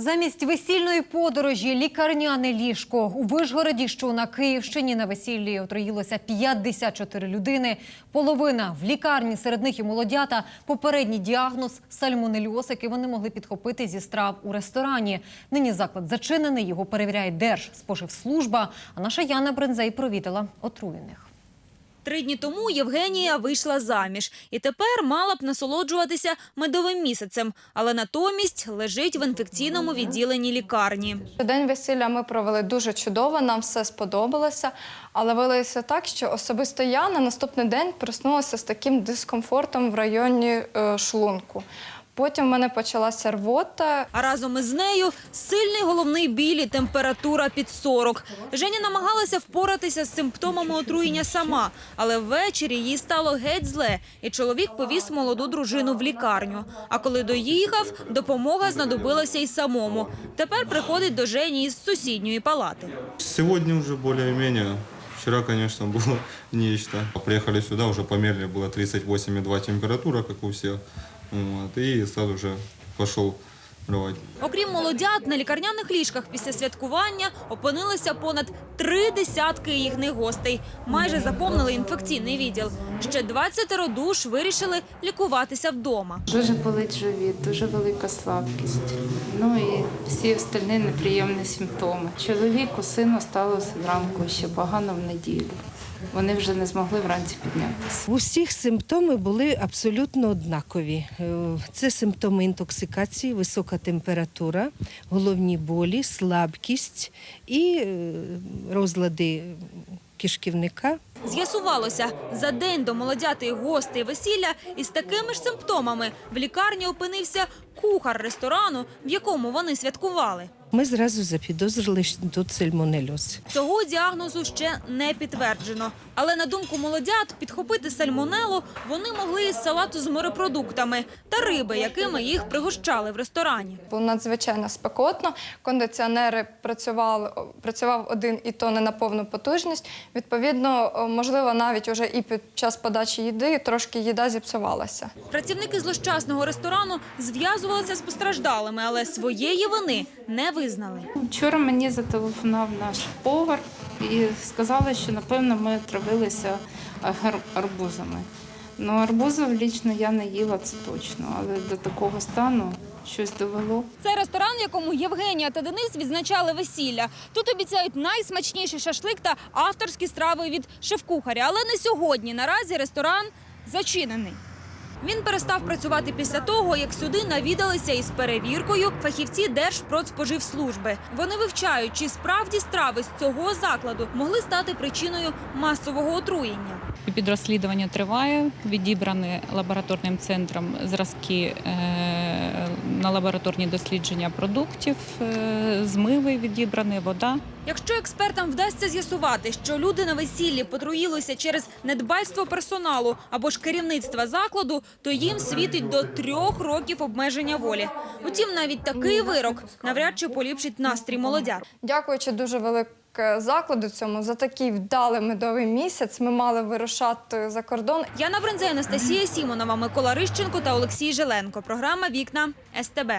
Замість весільної подорожі лікарняне ліжко у Вишгороді, що на Київщині на весіллі отруїлося 54 людини. Половина в лікарні, серед них і молодята. Попередній діагноз сальмонельоз, який вони могли підхопити зі страв у ресторані. Нині заклад зачинений. Його перевіряє Держспоживслужба. А наша Яна Брензей провідала отруєних. Три дні тому Євгенія вийшла заміж і тепер мала б насолоджуватися медовим місяцем, але натомість лежить в інфекційному відділенні лікарні. День весілля ми провели дуже чудово, нам все сподобалося. Але виявилося так, що особисто я на наступний день проснулася з таким дискомфортом в районі е, шлунку. Потім в мене почалася рвота. А разом із нею сильний головний біль і температура під 40. Женя намагалася впоратися з симптомами отруєння сама, але ввечері їй стало геть зле, і чоловік повіз молоду дружину в лікарню. А коли доїхав, допомога знадобилася й самому. Тепер приходить до Жені із сусідньої палати. Сегодня уже более-менее. Вчера, конечно, было нечто. Приехали сюда, уже померили, было 38,2 температура, как у всех. Вот, и сразу же пошел брать. Окрім молодят, на лікарняних ліжках після святкування опинилися понад три десятки їхніх гостей. Майже заповнили інфекційний відділ. Ще 20 душ вирішили лікуватися вдома. Дуже болить живіт, дуже велика слабкість. Ну і всі остальні неприємні симптоми. Чоловіку, сину сталося зранку ще погано в неділю. Вони вже не змогли вранці піднятися. У всіх симптоми були абсолютно однакові. Е, Це симптоми інтоксикації, висока температура, головні болі, слабкість і е, розлади кишківника. З'ясувалося, за день до молодятої гостей весілля із такими ж симптомами в лікарні опинився кухар ресторану, в якому вони святкували. Ми зразу запідозрили, що тут сальмонельоз. Цього діагнозу ще не підтверджено. Але на думку молодят, підхопити сальмонелу вони могли із салату з морепродуктами та риби, якими їх пригощали в ресторані. Було надзвичайно спекотно. Кондиціонери працювали, працював один і то не на повну потужність. Відповідно, можливо, навіть уже і під час подачі їди трошки їда зіпсувалася. Працівники злощасного ресторану зв'язувалися з постраждалими, але своєї вини не визнали. Вчора мені зателефонував наш повар і сказали, що напевно ми отравилися гар- арбузами. Ну, арбузів лічно я не їла, це точно, але до такого стану щось довело. Це ресторан, в якому Євгенія та Денис відзначали весілля. Тут обіцяють найсмачніший шашлик та авторські страви від шеф-кухаря. Але не сьогодні. Наразі ресторан зачинений. Він перестав працювати після того, як сюди навідалися із перевіркою фахівці Держпродспоживслужби. Вони вивчають, чи справді страви з цього закладу могли стати причиною масового отруєння. Підрозслідування триває. Відібрані лабораторним центром зразки е, на лабораторні дослідження продуктів, е, змиви відібрані, вода. Якщо експертам вдасться з'ясувати, що люди на весіллі потруїлися через недбальство персоналу або ж керівництва закладу, то їм світить до трьох років обмеження волі. Утім, навіть такий вирок навряд чи поліпшить настрій молодя. Дякуючи дуже велике закладу цьому за такий вдалий медовий місяць. Ми мали вирушати за кордон. Яна Брензе, Анастасія Сімонова, Микола Рищенко та Олексій Желенко. Програма Вікна СТБ.